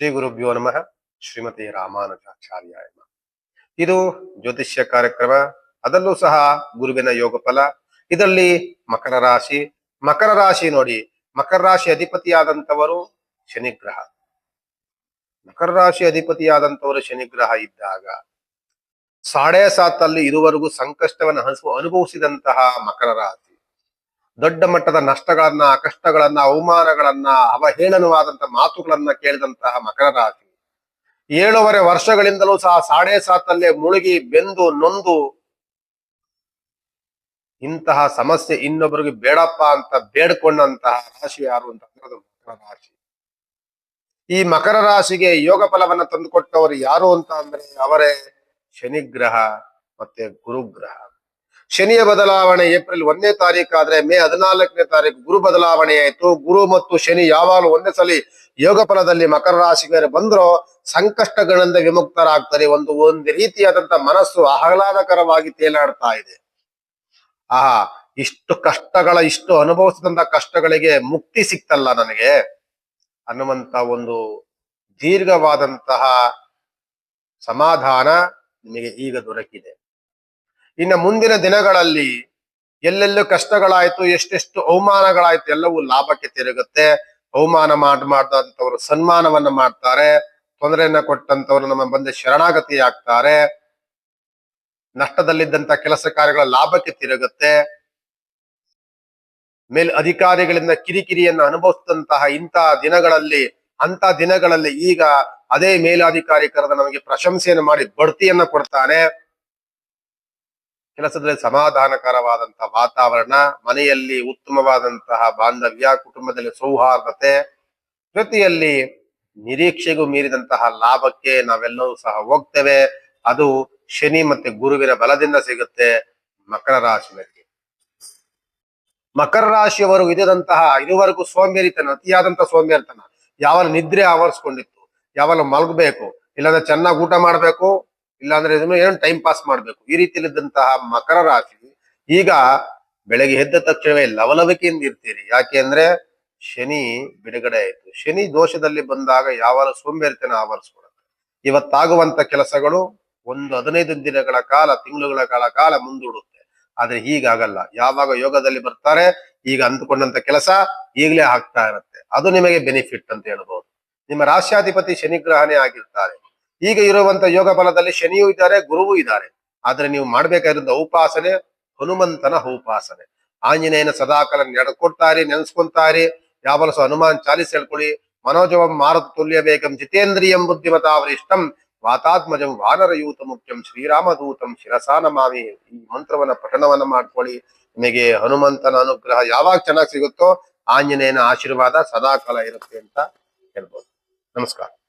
ಶ್ರೀ ಗುರುಭ್ಯೋ ನಮಃ. ಶ್ರೀಮತಿ ರಾಮಾನುಜಾಚಾರ್ಯ ಇದು ಜ್ಯೋತಿಷ್ಯ ಕಾರ್ಯಕ್ರಮ. ಅದಲ್ಲೂ ಸಹ ಗುರುವಿನ ಯೋಗ ಫಲ. ಇದರಲ್ಲಿ ಮಕರ ರಾಶಿ. ಮಕರ ರಾಶಿ ನೋಡಿ. ಮಕರ ರಾಶಿ ಅಧಿಪತಿಯಾದಂಥವರು ಶನಿಗ್ರಹ. ಮಕರ ರಾಶಿ ಅಧಿಪತಿಯಾದಂಥವರು ಶನಿಗ್ರಹ ಇದ್ದಾಗ ಸಾಡೆ ಸಾತಲ್ಲಿ ಇರುವರೆಗೂ ಸಂಕಷ್ಟವನ್ನು ಅನುಭವ ಅನುಭವಿಸಿದಂತಹ ಮಕರ ರಾಶಿ. ದೊಡ್ಡ ಮಟ್ಟದ ನಷ್ಟಗಳನ್ನ, ಕಷ್ಟಗಳನ್ನ, ಅವಮಾನಗಳನ್ನ ಅವಹೇಳನವಾದಂತಹ ಮಾತುಗಳನ್ನ ಕೇಳಿದಂತಹ ಮಕರ ರಾಶಿ. ಏಳೂವರೆ ವರ್ಷಗಳಿಂದಲೂ ಸಹ ಸಾಡೆ ಸಾತಲ್ಲೇ ಮುಳುಗಿ, ಬೆಂದು, ನೊಂದು. ಇಂತಹ ಸಮಸ್ಯೆ ಇನ್ನೊಬ್ಬರಿಗೆ ಬೇಡಪ್ಪ ಅಂತ ಬೇಡ್ಕೊಂಡಂತಹ ರಾಶಿ ಯಾರು ಅಂತ ಮಕರ ರಾಶಿ. ಈ ಮಕರ ರಾಶಿಗೆ ಯೋಗ ಫಲವನ್ನ ತಂದುಕೊಟ್ಟವರು ಯಾರು ಅಂತ ಅಂದ್ರೆ ಅವರೇ ಶನಿಗ್ರಹ ಮತ್ತೆ ಗುರುಗ್ರಹ. ಶನಿಯ ಬದಲಾವಣೆ ಏಪ್ರಿಲ್ ಒಂದನೇ ತಾರೀಕು ಆದ್ರೆ ಮೇ ಹದಿನಾಲ್ಕನೇ ತಾರೀಕು ಗುರು ಬದಲಾವಣೆ ಆಯಿತು. ಗುರು ಮತ್ತು ಶನಿ ಯಾವಾಗಲೂ ಒಂದೇ ಸಲ ಯೋಗ ಫಲದಲ್ಲಿ ಮಕರ ರಾಶಿಗೆ ಬಂದ್ರೋ ಸಂಕಷ್ಟಗಳಿಂದ ವಿಮುಕ್ತರಾಗ್ತಾರೆ. ಒಂದು ಒಂದು ರೀತಿಯಾದಂತ ಮನಸ್ಸು ಆಹ್ಲಾದಕರವಾಗಿ ತೇಲಾಡ್ತಾ ಇದೆ. ಆಹಾ, ಇಷ್ಟು ಕಷ್ಟಗಳ, ಇಷ್ಟು ಅನುಭವಿಸಿದಂತ ಕಷ್ಟಗಳಿಗೆ ಮುಕ್ತಿ ಸಿಕ್ತಲ್ಲ ನನಗೆ? ಅನ್ನುವಂತ ಒಂದು ದೀರ್ಘವಾದಂತಹ ಸಮಾಧಾನ ನಿಮಗೆ ಈಗ ದೊರಕಿದೆ. ಇನ್ನು ಮುಂದಿನ ದಿನಗಳಲ್ಲಿ ಎಲ್ಲೆಲ್ಲೂ ಕಷ್ಟಗಳಾಯ್ತು, ಎಷ್ಟೆಷ್ಟು ಅವಮಾನಗಳಾಯ್ತು, ಎಲ್ಲವೂ ಲಾಭಕ್ಕೆ ತಿರುಗುತ್ತೆ. ಅವಮಾನ ಮಾಡ್, ಮಾಡಿದಂಥವ್ರು ಸನ್ಮಾನವನ್ನ ಮಾಡ್ತಾರೆ. ತೊಂದರೆಯನ್ನ ಕೊಟ್ಟಂತವ್ರು ನಮ್ಮ ಬಂದು ಶರಣಾಗತಿ ಆಗ್ತಾರೆ ನಷ್ಟದಲ್ಲಿದ್ದಂತ ಕೆಲಸ ಕಾರ್ಯಗಳ ಲಾಭಕ್ಕೆ ತಿರುಗುತ್ತೆ. ಮೇಲ್ ಅಧಿಕಾರಿಗಳಿಂದ ಕಿರಿಕಿರಿಯನ್ನು ಅನುಭವಿಸಿದಂತಹ ಇಂತಹ ದಿನಗಳಲ್ಲಿ ಅಂತ ದಿನಗಳಲ್ಲಿ ಈಗ ಅದೇ ಮೇಲಾಧಿಕಾರಿ ಕರೆದ ನಮಗೆ ಪ್ರಶಂಸೆಯನ್ನು ಮಾಡಿ ಬಡ್ತಿಯನ್ನ ಕೊಡ್ತಾನೆ. ಕೆಲಸದಲ್ಲಿ ಸಮಾಧಾನಕರವಾದಂತಹ ವಾತಾವರಣ, ಮನೆಯಲ್ಲಿ ಉತ್ತಮವಾದಂತಹ ಬಾಂಧವ್ಯ, ಕುಟುಂಬದಲ್ಲಿ ಸೌಹಾರ್ದತೆ, ಜೊತೆಯಲ್ಲಿ ನಿರೀಕ್ಷೆಗೂ ಮೀರಿದಂತಹ ಲಾಭಕ್ಕೆ ನಾವೆಲ್ಲರೂ ಸಹ ಹೋಗ್ತೇವೆ. ಅದು ಶನಿ ಮತ್ತೆ ಗುರುವಿನ ಬಲದಿಂದ ಸಿಗುತ್ತೆ ಮಕರ ರಾಶಿಯಲ್ಲಿ ಮಕರ ರಾಶಿಯವರು ಇದಂತಹ ಇದುವರೆಗೂ ಸೋಂಬೇರಿತನ ಅತಿಯಾದಂತಹ ಸೋಂಬೇರಿತನ. ಯಾವಾಗ ನಿದ್ರೆ ಆವರಿಸ್ಕೊಂಡಿತ್ತು ಯಾವಾಗ ಮಲಗಬೇಕು, ಇಲ್ಲಾಂದ್ರೆ ಚೆನ್ನಾಗಿ ಊಟ ಮಾಡ್ಬೇಕು ಇಲ್ಲಾಂದ್ರೆ ಇದನ್ನು ಏನು ಟೈಮ್ ಪಾಸ್ ಮಾಡಬೇಕು. ಈ ರೀತಿಯಲ್ಲಿದ್ದಂತಹ ಮಕರ ರಾಶಿ ಈಗ ಬೆಳಗ್ಗೆ ಎದ್ದ ತಕ್ಷಣವೇ ಲವಲವಿಕೆಯಿಂದ ಇರ್ತೀರಿ. ಯಾಕೆ ಅಂದ್ರೆ ಶನಿ ಬಿಡುಗಡೆ ಆಯ್ತು. ಶನಿ ದೋಷದಲ್ಲಿ ಬಂದಾಗ ಯಾವಾಗ ಸೋಂಬೇರಿತನ ಆವರಿಸ್ಕೊಡುತ್ತೆ. ಇವತ್ತಾಗುವಂತ ಕೆಲಸಗಳು ಒಂದು ಹದಿನೈದು ದಿನಗಳ ಕಾಲ, ತಿಂಗಳುಗಳ ಕಾಲ ಕಾಲ ಮುಂದೂಡುತ್ತೆ. ಆದ್ರೆ ಹೀಗಾಗಲ್ಲ. ಯಾವಾಗ ಯೋಗದಲ್ಲಿ ಬರ್ತಾರೆ, ಈಗ ಅಂದುಕೊಂಡಂತ ಕೆಲಸ ಈಗಲೇ ಆಗ್ತಾ ಇರುತ್ತೆ. ಅದು ನಿಮಗೆ ಬೆನಿಫಿಟ್ ಅಂತ ಹೇಳ್ಬೋದು. ನಿಮ್ಮ ರಾಶ್ಯಾಧಿಪತಿ ಶನಿಗ್ರಹನೇ ಆಗಿರ್ತಾರೆ. ಈಗ ಇರುವಂತ ಯೋಗ ಬಲದಲ್ಲಿ ಶನಿಯೂ ಇದ್ದಾರೆ, ಗುರುವೂ ಇದ್ದಾರೆ. ಆದ್ರೆ ನೀವು ಮಾಡ್ಬೇಕಾಗಿರೋದು ಉಪಾಸನೆ ಹನುಮಂತನ ಉಪಾಸನೆ. ಆಂಜನೇಯನ ಸದಾಕಾಲ ನಡ್ಕೊಡ್ತಾರೆ, ನೆನೆಸ್ಕೊಂತಾರಿ. ಯಾವಲಸ ಹನುಮಾನ್ ಚಾಲಿಸ್ ಹೇಳ್ಕೊಳ್ಳಿ. ಮನೋಜವಂ ಮಾರುತ ತುಲ್ಯ ಬೇಗಂ ಜಿತೇಂದ್ರಿಯಂ ಬುದ್ಧಿಮತಾವರಿಷ್ಟಂ ವಾತಾತ್ಮಜಂ ವಾನರಯೂತ ಮುಖ್ಯಂ ಶ್ರೀರಾಮದೂತಂ ಶಿರಸಾನ ನಮಾಮಿ. ಈ ಮಂತ್ರವನ್ನ ಪಠಣವನ್ನ ಮಾಡ್ಕೊಳ್ಳಿ. ನಿಮಗೆ ಹನುಮಂತನ ಅನುಗ್ರಹ ಯಾವಾಗ ಚೆನ್ನಾಗಿ ಸಿಗುತ್ತೋ ಆಂಜನೇಯನ ಆಶೀರ್ವಾದ ಸದಾಕಾಲ ಇರುತ್ತೆ ಅಂತ ಹೇಳ್ಬೋದು. ನಮಸ್ಕಾರ.